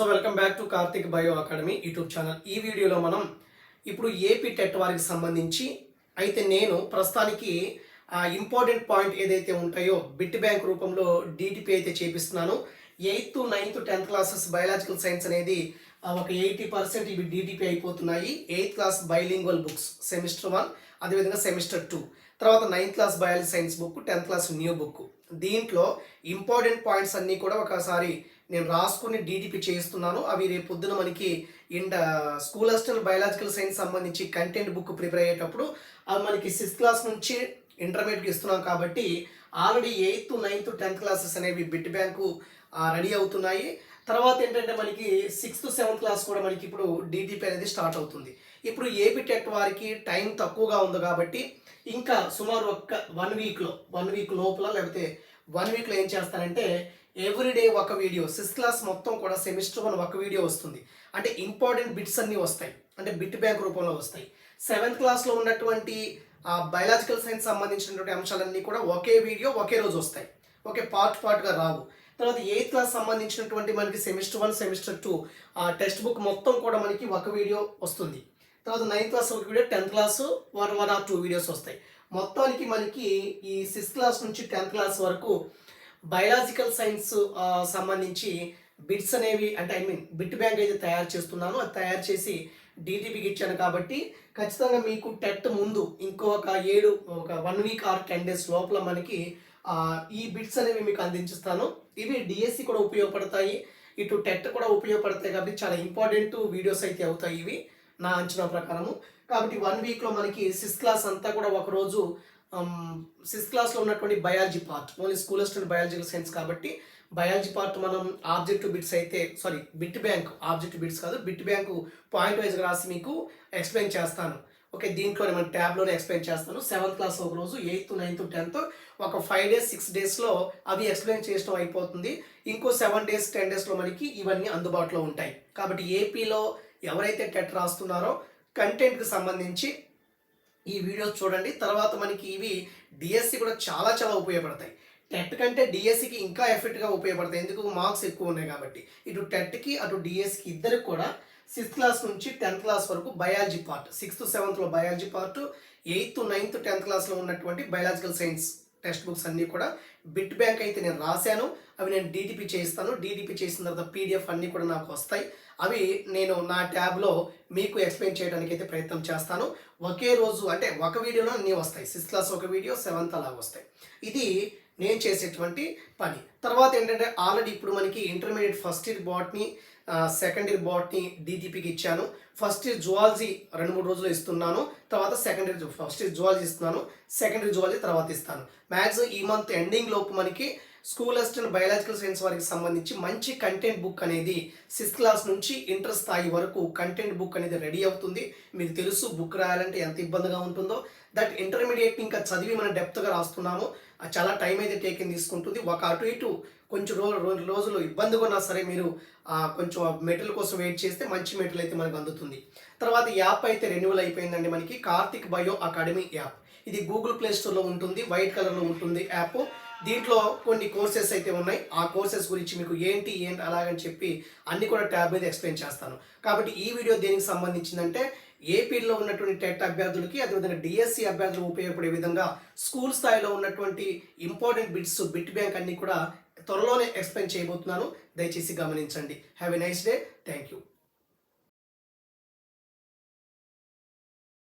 So welcome back to Karthik bio academy YouTube channel ఈ వీడియోలో మనం ఇప్పుడు ఏపీ టెట్ వారికి సంబంధించి అయితే నేను ప్రస్తుతానికి ఆ ఇంపార్టెంట్ పాయింట్ ఏదైతే ఉంటాయో బిట్ బ్యాంక్ రూపంలో డీటీపీ అయితే చేపిస్తున్నాను. Eighth ninth tenth classes biological science అనేది ఒక ఎయిటీ పర్సెంట్ ఇవి డీటీపీ అయిపోతున్నాయి. Eighth class bilingual books semester one అదేవిధంగా సెమిస్టర్ టూ తర్వాత ninth class biology science book tenth class new book దీంట్లో ఇంపార్టెంట్ పాయింట్స్ అన్నీ కూడా ఒకసారి నేను రాసుకుని డీడీపీ చేస్తున్నాను. అవి రేపు పొద్దున మనకి ఇండ స్కూల్ హాస్టల్ బయాలజికల్ సైన్స్ సంబంధించి కంటెంట్ బుక్ ప్రిపేర్ అయ్యేటప్పుడు అవి మనకి సిక్స్త్ క్లాస్ నుంచి ఇంటర్మీడియట్కి ఇస్తున్నాం కాబట్టి already eighth ninth tenth classes అనేవి బిట్ బ్యాంకు రెడీ అవుతున్నాయి. తర్వాత ఏంటంటే మనకి సిక్స్త్ సెవెంత్ క్లాస్ కూడా మనకి ఇప్పుడు డీటీపీ అనేది స్టార్ట్ అవుతుంది. ఇప్పుడు ఏపీ టెట్ వారికి టైం తక్కువగా ఉంది కాబట్టి ఇంకా సుమారు ఒక్క వన్ వీక్లో వన్ వీక్ లోపల లేకపోతే వన్ వీక్లో ఏం చేస్తానంటే ఎవ్రీడే ఒక వీడియో సిక్స్త్ క్లాస్ మొత్తం కూడా సెమిస్టర్ వన్ ఒక వీడియో వస్తుంది. అంటే ఇంపార్టెంట్ బిట్స్ అన్నీ వస్తాయి. అంటే బిట్ బ్యాంక్ రూపంలో వస్తాయి. సెవెంత్ క్లాస్లో ఉన్నటువంటి బయలాజికల్ సైన్స్ సంబంధించినటువంటి అంశాలన్నీ కూడా ఒకే వీడియో ఒకే రోజు వస్తాయి. ఓకే పార్ట్ పార్ట్గా రావు. తర్వాత ఎయిత్ క్లాస్ సంబంధించినటువంటి మనకి సెమిస్టర్ వన్ సెమిస్టర్ టూ ఆ టెక్స్ట్ బుక్ మొత్తం కూడా మనకి ఒక వీడియో వస్తుంది. తర్వాత నైన్త్ క్లాస్ ఒక video tenth class one one or two videos వస్తాయి. మొత్తానికి మనకి ఈ సిక్స్త్ క్లాస్ నుంచి టెన్త్ క్లాస్ వరకు బయలాజికల్ సైన్స్ సంబంధించి బిట్స్ అనేవి అంటే ఐ మీన్ బిట్ బ్యాంక్ అయితే తయారు చేస్తున్నాను. అది తయారు చేసి డీటీపీకి ఇచ్చాను కాబట్టి ఖచ్చితంగా మీకు టెట్ ముందు ఇంకో ఒక ఏడు ఒక one week or ten days లోపల మనకి ఈ బిట్స్ అనేవి మీకు అందించిస్తాను. ఇవి డిఎస్సి కూడా ఉపయోగపడతాయి. ఇటు టెట్ కూడా ఉపయోగపడతాయి కాబట్టి చాలా ఇంపార్టెంట్ వీడియోస్ అయితే అవుతాయి ఇవి నా అంచనా ప్రకారము. కాబట్టి వన్ వీక్లో మనకి సిక్స్త్ క్లాస్ అంతా కూడా ఒకరోజు Um, సిక్స్త్ క్లాస్లో ఉన్నటువంటి biology part only school assistant biological science కాబట్టి బయాలజీ పార్ట్ మనం ఆబ్జెక్టివ్ బిట్స్ అయితే sorry bit bank objective bits కాదు బిట్ బ్యాంక్ పాయింట్ వైజ్గా రాసి మీకు ఎక్స్ప్లెయిన్ చేస్తాను. ఓకే దీంట్లోనే మన ట్యాబ్లోనే ఎక్స్ప్లెయిన్ చేస్తాను. సెవెంత్ క్లాస్ ఒక రోజు ఎయిత్ నైన్త్ టెన్త్ ఒక ఫైవ్ డేస్ సిక్స్ డేస్లో అవి ఎక్స్ప్లెయిన్ చేయడం అయిపోతుంది. ఇంకో సెవెన్ డేస్ టెన్ డేస్లో మనకి ఇవన్నీ అందుబాటులో ఉంటాయి. కాబట్టి ఏపీలో ఎవరైతే టెట్ రాస్తున్నారో కంటెంట్కి సంబంధించి ఈ వీడియోస్ చూడండి. తర్వాత మనకి ఇవి డిఎస్సి కూడా చాలా చాలా ఉపయోగపడతాయి. టెట్ కంటే డిఎస్సికి ఇంకా ఎఫెక్ట్గా ఉపయోగపడతాయి. ఎందుకు? మార్క్స్ ఎక్కువ ఉన్నాయి కాబట్టి. ఇటు టెట్కి అటు డిఎస్సికి ఇద్దరికి కూడా సిక్స్త్ క్లాస్ నుంచి టెన్త్ క్లాస్ వరకు biology part sixth సెవెంత్లో biology part eighth ninth tenth క్లాస్లో ఉన్నటువంటి బయాలజికల్ సైన్స్ టెక్స్ట్ బుక్స్ అన్నీ కూడా బిట్ బ్యాంక్ అయితే నేను రాశాను. అవి నేను డీటీపీ చేస్తాను డీటీపీ చేసిన తర్వాత పీడిఎఫ్ అన్నీ కూడా నాకు వస్తాయి. అవి నేను నా ట్యాబ్లో మీకు ఎక్స్ప్లెయిన్ చేయడానికి అయితే ప్రయత్నం చేస్తాను. ఒకే రోజు అంటే ఒక వీడియోలో అన్నీ వస్తాయి. సిక్స్త్ క్లాస్ ఒక వీడియో సెవెంత్ అలా వస్తాయి. ఇది నేను చేసేటువంటి పని. తర్వాత ఏంటంటే ఆల్రెడీ ఇప్పుడు మనకి intermediate first year botany second year botany డీటీపీకి ఇచ్చాను. ఫస్ట్ ఇయర్ జువాలజీ రెండు మూడు రోజులు ఇస్తున్నాను. తర్వాత second year first year zoology ఇస్తున్నాను. సెకండ్ ఇయర్ జువాలజీ తర్వాత ఇస్తాను. మ్యాక్సిమం ఈ మంత్ ఎండింగ్ లోపు మనకి స్కూల్ అసిస్టెంట్ బయాలజికల్ సైన్స్ వారికి సంబంధించి మంచి కంటెంట్ బుక్ అనేది సిక్స్త్ క్లాస్ నుంచి ఇంటర్ స్థాయి వరకు కంటెంట్ బుక్ అనేది రెడీ అవుతుంది. మీకు తెలుసు బుక్ రాయాలంటే ఎంత ఇబ్బందిగా ఉంటుందో. దట్ ఇంటర్మీడియట్ ఇంకా చదివి మనం డెప్త్గా రాస్తున్నాము. చాలా టైం అయితే టేకింగ్ తీసుకుంటుంది. ఒక అటు ఇటు కొంచెం రో రోజులు ఇబ్బందిగా ఉన్నా సరే మీరు కొంచెం మెటల్ కోసం వెయిట్ చేస్తే మంచి మెటల్ అయితే మనకు అందుతుంది. తర్వాత యాప్ అయితే రెన్యువల్ అయిపోయిందండి మనకి. కార్తిక్ బయో అకాడమీ యాప్ ఇది గూగుల్ ప్లే స్టోర్లో ఉంటుంది. వైట్ కలర్లో ఉంటుంది యాప్ దీంట్లో కొన్ని కోర్సెస్ అయితే ఉన్నాయి. ఆ కోర్సెస్ గురించి మీకు ఏంటి ఏంటి అలాగని చెప్పి అన్ని కూడా ట్యాబ్ మీద ఎక్స్ప్లెయిన్ చేస్తాను. కాబట్టి ఈ వీడియో దేనికి సంబంధించిందంటే ఏపీలో ఉన్నటువంటి టెట్ అభ్యర్థులకి అదేవిధంగా డిఎస్సి అభ్యర్థులకు ఉపయోగపడే విధంగా స్కూల్ స్థాయిలో ఉన్నటువంటి ఇంపార్టెంట్ బిట్స్ బిట్ బ్యాంక్ అన్ని కూడా త్వరలోనే ఎక్స్ప్లెయిన్ చేయబోతున్నాను. దయచేసి గమనించండి. Have a nice day thank you